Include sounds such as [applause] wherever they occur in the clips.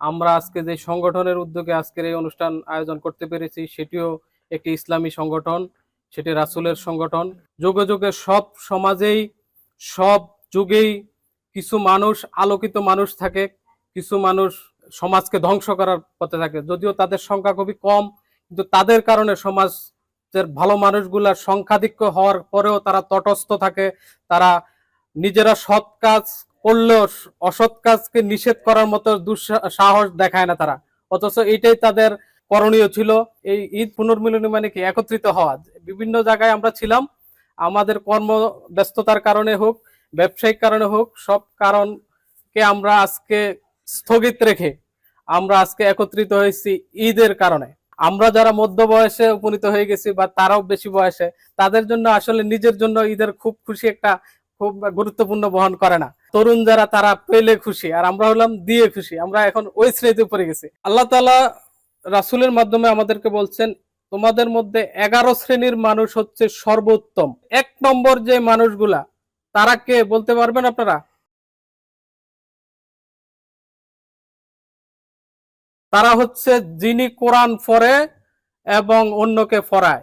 আমরা আজকে যে সংগঠনের উদ্যোগে আজকের এই অনুষ্ঠান আয়োজন করতে পেরেছি, সেটিও একটি ইসলামী সংগঠন, সেটি রাসূলের সংগঠন। যুগে যুগে সব সমাজেই, সব যুগেই কিছু মানুষ, আলোকিত মানুষ থাকে, কিছু মানুষ সমাজকে ধ্বংস করার পথে থাকে। যদিও তাদের সংখ্যা খুবই কম, কিন্তু তাদের কারণে সমাজের ভালো মানুষগুলার সংখ্যাধিক্য হওয়ার পরেও তারা তটস্থ থাকে, তারা নিজেরা সৎ কাজ করলেও অসৎ কাজকে নিষেধ করার মতো দুঃসাহস দেখায় না তারা। অথচ এইটাই তাদের করণীয় ছিল। এই ঈদ পুনর্মিলনী মানে কি? একত্রিত হওয়া। বিভিন্ন জায়গায় আমরা ছিলাম। আমাদের কর্ম ব্যস্ততার কারণে হোক, ব্যবসায়িক কারণে হোক, সব কারণকে আমরা আজকে স্থগিত রেখে আমরা আজকে একত্রিত হয়েছি ঈদের কারণে। আমরা যারা মধ্য বয়সে উপনীত হয়ে গেছি বা তারাও বেশি বয়সে, তাদের জন্য আসলে নিজের জন্য ঈদের খুব খুশি একটা খুব গুরুত্বপূর্ণ বহন করে না। তরুণ যারা, তারা পেলে খুশি আর আমরা হলাম দিয়ে খুশি। আমরা এখন ওই শ্রেণীতে পড়ে গেছি। আল্লাহ তালা রাসূলের মাধ্যমে আমাদেরকে বলছেন, তোমাদের মধ্যে এগারো শ্রেণির মানুষ হচ্ছে সর্বোত্তম। এক নম্বর যে মানুষগুলা, তারা কে? বলতে পারবেন আপনারা? তারা হচ্ছে যিনি কোরআন পড়ে এবং অন্যকে ফরায়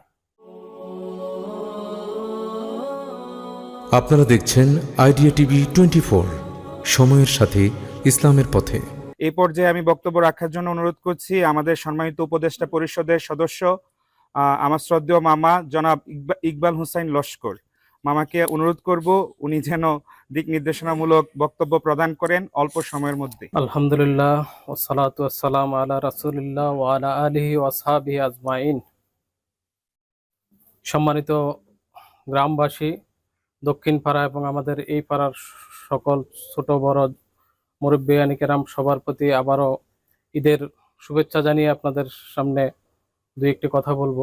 আপনারা দেখছেন আইডিয়া টিভি টোয়েন্টি ফোর সময়ের সাথে ইসলামের পথে। এই পর্যায়ে আমি বক্তব্য রাখার জন্য অনুরোধ করছি আমাদের সম্মানিত উপদেষ্টা পরিষদের সদস্য আহ, আমার শ্রদ্ধেয় মামা জনাব ইকবাল হুসাইন লস্কর। মামাকে অনুরোধ করব উনি যেন দিক নির্দেশনামূলক বক্তব্য প্রদান করেন অল্প সময়ের মধ্যে। আলহামদুলিল্লাহ ওসালাতু আসসালাম আলা রাসূলিল্লাহ ওয়া আলা আলিহি আজমাইন। সম্মানিত গ্রামবাসী দক্ষিণ পাড়া এবং আমাদের এই পাড়ার সকল ছোট, বড় মুরব্বী কেরাম সবার প্রতি আবারও ঈদের শুভেচ্ছা জানিয়ে আপনাদের সামনে দুই একটি কথা বলব।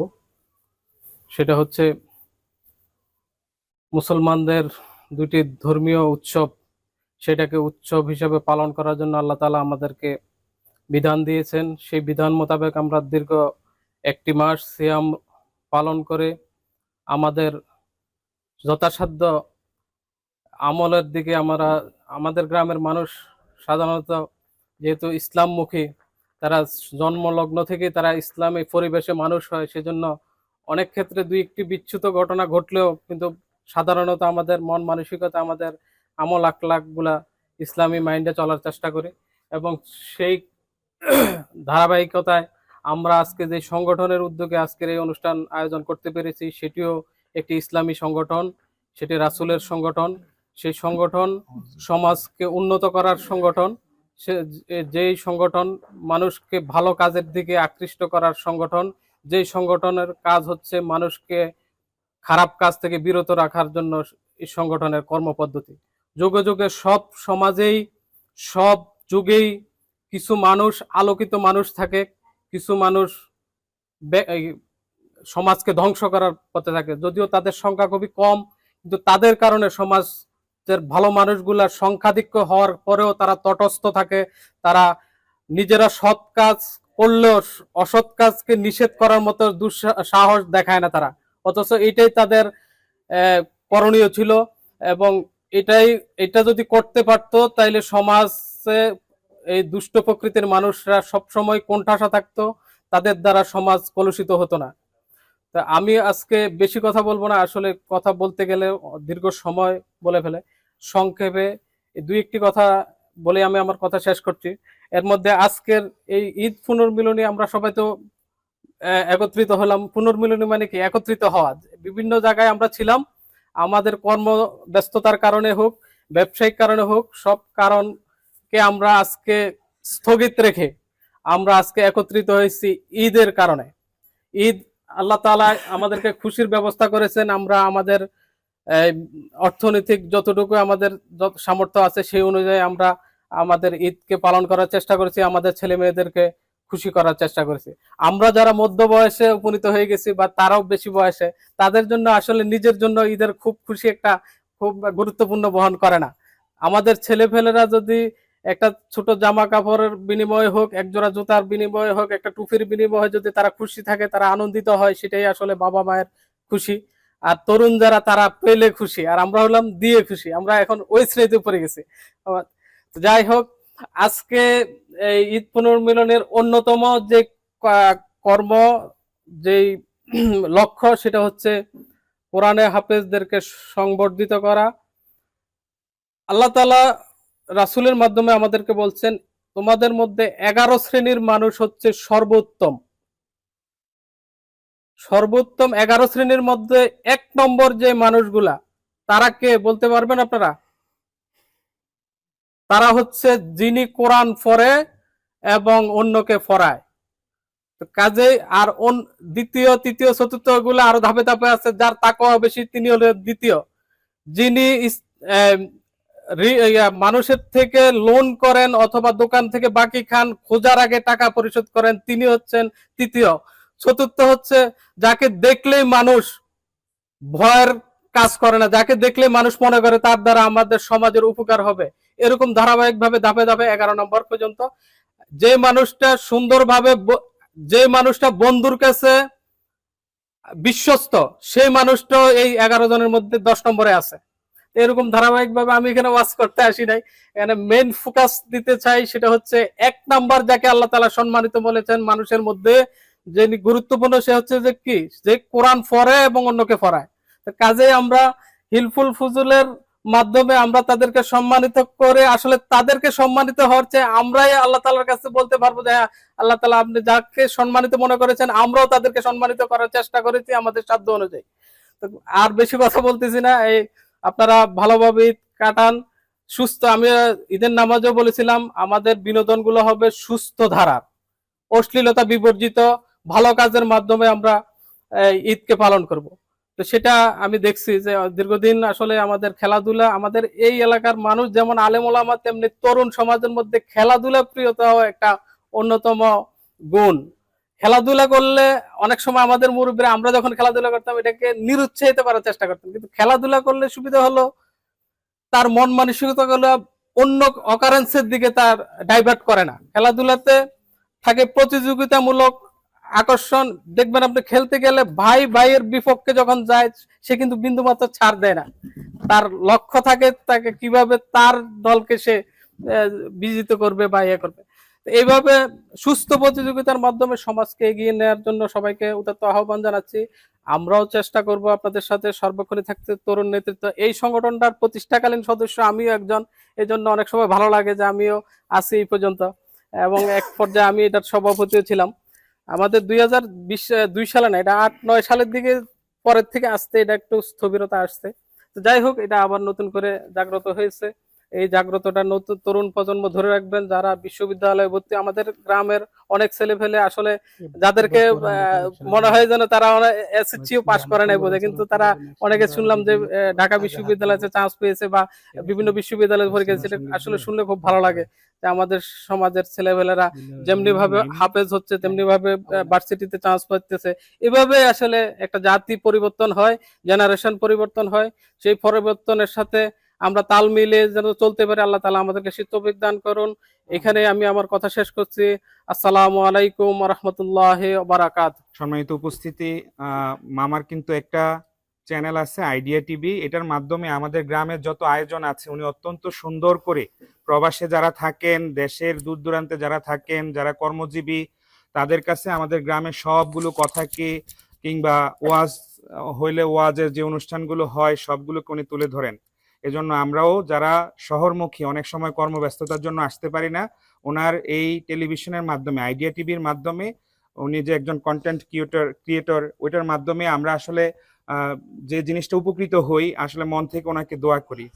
সেটা হচ্ছে, মুসলমানদের দুটি ধর্মীয় উৎসব, সেটাকে উৎসব হিসেবে পালন করার জন্য আল্লাহ তালা আমাদেরকে বিধান দিয়েছেন। সেই বিধান মোতাবেক আমরা দীর্ঘ একটি মাস সিয়াম পালন করে আমাদের যথাসাধ্য আমলের দিকে আমরা, আমাদের গ্রামের মানুষ সাধারণত যেহেতু ইসলামমুখী, তারা জন্মলগ্ন থেকে তারা ইসলামী পরিবেশে মানুষ হয়, সেজন্য অনেক ক্ষেত্রে দুই একটি বিচ্ছুত ঘটনা ঘটলেও কিন্তু সাধারণত আমাদের মন মানসিকতা, আমাদের আমল আখলাকগুলা ইসলামী মাইন্ডে চলার চেষ্টা করি এবং সেই ধারাবাহিকতায় আমরা আজকে যে সংগঠনের উদ্যোগে আজকের এই অনুষ্ঠান আয়োজন করতে পেরেছি, সেটিও একটি ইসলামী সংগঠন, সেটি রাসূলের সংগঠন। সেই সংগঠন সমাজকে উন্নত করার সংগঠন, সে যেই সংগঠন মানুষকে ভালো কাজের দিকে আকৃষ্ট করার সংগঠন, যেই সংগঠনের কাজ হচ্ছে মানুষকে খারাপ কাজ থেকে বিরত রাখার জন্য এই সংগঠনের কর্মপদ্ধতি। যুগে যুগে সব সমাজেই, সব যুগেই কিছু মানুষ, আলোকিত মানুষ থাকে, কিছু মানুষ সমাজকে ধ্বংস করার পথে থাকে। যদিও তাদের সংখ্যা খুবই কম, কিন্তু তাদের কারণে সমাজের ভালো মানুষগুলার সংখ্যাধিক্য হওয়ার পরেও তারা তটস্থ থাকে। তারা নিজেরা সৎ কাজ করলেও অসৎ কাজকে নিষেধ করার মতো দুঃসাহস দেখায় না তারা। অথচ এটাই তাদের করণীয় ছিল এবং এটাই, এটা যদি করতে পারতো, তাইলে সমাজে এই দুষ্ট প্রকৃতির মানুষরা সবসময় কোণঠাসা থাকতো। তাদের দ্বারা সমাজ কলুষিত হতো না। তা আমি আজকে বেশি কথা বলব না, আসলে কথা বলতে গেলে দীর্ঘ সময় বলে ফেলে। সংক্ষেপে দুই একটি কথা বলে আমি আমার কথা শেষ করছি। এর মধ্যে আজকের এই ঈদ পুনর্মিলনী আমরা সবাই তো একত্রিত হলাম। পুনর্মিলনী মানে কি? একত্রিত হওয়া। বিভিন্ন জায়গায় আমরা ছিলাম। আমাদের কর্ম ব্যস্ততার কারণে হোক, ব্যবসায়িক কারণে হোক, সব কারণকে আমরা আজকে স্থগিত রেখে আমরা আজকে একত্রিত হয়েছি ঈদের কারণে। ঈদ আল্লাহ তাআলা আমাদেরকে খুশির ব্যবস্থা করেছেন। আমরা আমাদের অর্থনৈতিক যতটুকু আমাদের সামর্থ্য আছে সেই অনুযায়ী আমরা আমাদের ঈদকে পালন করার চেষ্টা করেছি, আমাদের ছেলে মেয়েদেরকে খুশি করার চেষ্টা করেছি। আমরা যারা মধ্য বয়সে উপনীত হয়ে গেছি বা তারাও বেশি বয়সে, তাদের জন্য আসলে নিজের জন্য ঈদের খুব খুশি একটা, খুব গুরুত্বপূর্ণ বহন করে না। আমাদের ছেলেপেলেরা যদি একটা ছোট জামা কাপড়ের বিনিময়ে হোক, এক জোড়া জুতার বিনিময়ে হোক, একটা টুপির বিনিময়ে যদি তারা খুশি থাকে, তারা আনন্দিত হয়, সেটাই আসলে বাবা মায়ের খুশি। আর তরুণ যারা, তারা পেলে খুশি। আর আমরা হলাম দিয়ে খুশি। আমরা এখন ওই শ্রেণীতে পড়ে গেছি। যাই হোক, আজকে এই ঈদ পুনর্মিলনের অন্যতম যে কর্ম, যেই [clears throat] লক্ষ্য, সেটা হচ্ছে কোরআনে হাফেজদেরকে সংবর্ধিত করা। আল্লাহ তালা রাসূলের মাধ্যমে আমাদেরকে বলছেন, তোমাদের মধ্যে এগারো শ্রেণির মানুষ হচ্ছে সর্বোত্তম। সর্বোত্তম এগারো শ্রেণির মধ্যে এক নম্বর যে মানুষগুলা, তারা কে বলতে পারবেন আপনারা? তারা হচ্ছে যিনি কোরআন পড়ে এবং অন্যকে ফরায় তো কাজেই আর দ্বিতীয়, তৃতীয়, চতুর্থগুলো আরও ধাপে ধাপে আছে, যার তাকওয়া বেশি তিনি হলেন দ্বিতীয়। যিনি মানুষের থেকে লোন করেন অথবা দোকান থেকে বাকি খান, খোঁজার আগে টাকা পরিশোধ করেন, তিনি হচ্ছেন তৃতীয়। চতুর্থ হচ্ছে, যাকে দেখলেই মানুষ ভয়ের কাজ করে না, যাকে দেখলে মানুষ মনে করে তার দ্বারা আমাদের সমাজের উপকার হবে। এরকম ধারাবাহিকভাবে ধাপে ধাপে এগারো নম্বর পর্যন্ত। যে মানুষটা সুন্দরভাবে যে মানুষটা বন্ধুর কাছে বিশ্বস্ত, সেই মানুষটা এই এগারো জনের মধ্যে দশ নম্বরে আছে। এরকম ধারাবাহিকভাবে আমি এখানে ওয়াজ করতে আসি নাই। এখানে মেইন ফোকাস দিতে চাই সেটা হচ্ছে এক নাম্বার যাকে আল্লাহ তালা সম্মানিত বলেছেন মানুষের মধ্যে যে গুরুত্বপূর্ণ সে হচ্ছে যে কি? যে কোরআন পড়ে এবং অন্যকে তো কাজে আমরা হিলফুল ফুজুলের মাধ্যমে আমরা তাদেরকে সম্মানিত করে আসলে তাদেরকে সম্মানিত হওয়ার চেয়ে আমরাই আল্লাহ তালার কাছে বলতে পারব যে হ্যাঁ, আল্লাহ তালা আপনি যাকে সম্মানিত মনে করেছেন আমরাও তাদেরকে সম্মানিত করার চেষ্টা করেছি আমাদের সাধ্য অনুযায়ী। আর বেশি কথা বলতেছি না এই আপনারা ভালোভাবে কাটান, সুস্থ। আমি ঈদের নামাজও বলেছিলাম, আমাদের বিনোদনগুলো হবে সুস্থ ধারার। অশ্লীলতা বিবর্জিত, ভালো কাজের মাধ্যমে আমরা ঈদকে পালন করব। তো সেটা আমি দেখছি যে দীর্ঘদিন আসলে আমাদের খেলাধুলা, আমাদের এই এলাকার মানুষ যেমন আলেম ওলামা, তেমনি তরুণ সমাজের মধ্যে খেলাধুলা প্রিয়তা একটা অন্যতম গুণ। খেলাধুলা করলে অনেক সময় আমাদের মুরব্বীরা, আমরা যখন খেলাধুলা করতাম, এটাকে নিরুৎসাহিত করার চেষ্টা করতাম। কিন্তু খেলাধুলা করলে সুবিধা হলো তার মন মানসিকতা গুলো অন্য অকারেন্সের দিকে তার ডাইভার্ট করে না। খেলাধুলাতে থাকে প্রতিযোগিতামূলক আকর্ষণ। দেখবেন আপনি খেলতে গেলে ভাই ভাইয়ের বিপক্ষে যখন যায়, সে কিন্তু বিন্দুমাত্র ছাড় দেয় না। তার লক্ষ্য থাকে তাকে কীভাবে তার দলকে সে বিজিত করবে বা ইয়ে করবে। এইভাবে সুস্থ প্রতিযোগিতার মাধ্যমে সমাজকে এগিয়ে নেওয়ার জন্য সবাইকে উদাত্ত আহ্বান জানাচ্ছি। আমরাও চেষ্টা করব আপনাদের সাথে সর্বক্ষণে থাকতে তরুণ নেতৃত্ব। এই সংগঠনটার প্রতিষ্ঠাকালীন সদস্য আমিও একজন। এই জন্য অনেক সময় ভালো লাগে যে আমিও আছি এই পর্যন্ত। এবং এক পর্যায়ে আমি এটার সভাপতিও ছিলাম। আমাদের দুই হাজার দুই সালে না, এটা আট, নয় সালের দিকে পরের থেকে আসতে এটা একটু স্থবিরতা আসছে। তো যাই হোক, এটা আবার নতুন করে জাগ্রত হয়েছে। এই জাগ্রতটা নতুন তরুণ প্রজন্ম ধরে রাখবেন যারা বিশ্ববিদ্যালয়ে ভর্তি আমাদের গ্রামের অনেক ছেলে ফেলে আসলে যাদেরকে মনে হয় যেন তারা এসএসসিও পাশ করে নাই বোধহয়। কিন্তু তারা অনেকে শুনলাম যে ঢাকা বিশ্ববিদ্যালয়ে চান্স পেয়েছে বা বিভিন্ন বিশ্ববিদ্যালয়ে পরীক্ষা দিয়েছে, আসলে শুনলে খুব ভালো লাগে যে আমাদের সমাজের ছেলেবেলেরা যেমনি ভাবে হাফেজ হচ্ছে তেমনি ভাবে ভার্সিটিতে চান্স পাচ্ছে এভাবে আসলে একটা জাতি পরিবর্তন হয় জেনারেশন পরিবর্তন হয় সেই পরিবর্তনের সাথে আমরা তাল মিলে যেন চলতে পারি আল্লাহ তালা আমাদেরকে শীতবিক দান করুন। এখানে আমি আমার কথা শেষ করছি। আসসালামু আলাইকুম রহমতুল্লাহ বারাকাত সম্মানিত উপস্থিতি মামার কিন্তু একটা চ্যানেল আছে আইডিয়া টিভি। এটার মাধ্যমে আমাদের গ্রামের যত আয়োজন আছে উনি অত্যন্ত সুন্দর করে প্রবাসে যারা থাকেন দেশের দূর দূরান্তে যারা থাকেন যারা কর্মজীবী তাদের কাছে আমাদের গ্রামের সবগুলো কথাকে কিংবা ওয়াজ হইলে ওয়াজের যে অনুষ্ঠানগুলো হয় সবগুলোকে উনি তুলে ধরেন। এজন্য আমরাও যারা শহরমুখী, অনেক সময় কর্মব্যস্ততার জন্য আসতে পারি না, ওনার এই টেলিভিশনের মাধ্যমে, আইডিয়া টিভির মাধ্যমে, উনি যে একজন কন্টেন্ট ক্রিয়েটর ক্রিয়েটর ওইটার মাধ্যমে আমরা আসলে যে জিনিসটা উপকৃত হই, আসলে মন থেকে ওনাকে দোয়া করি।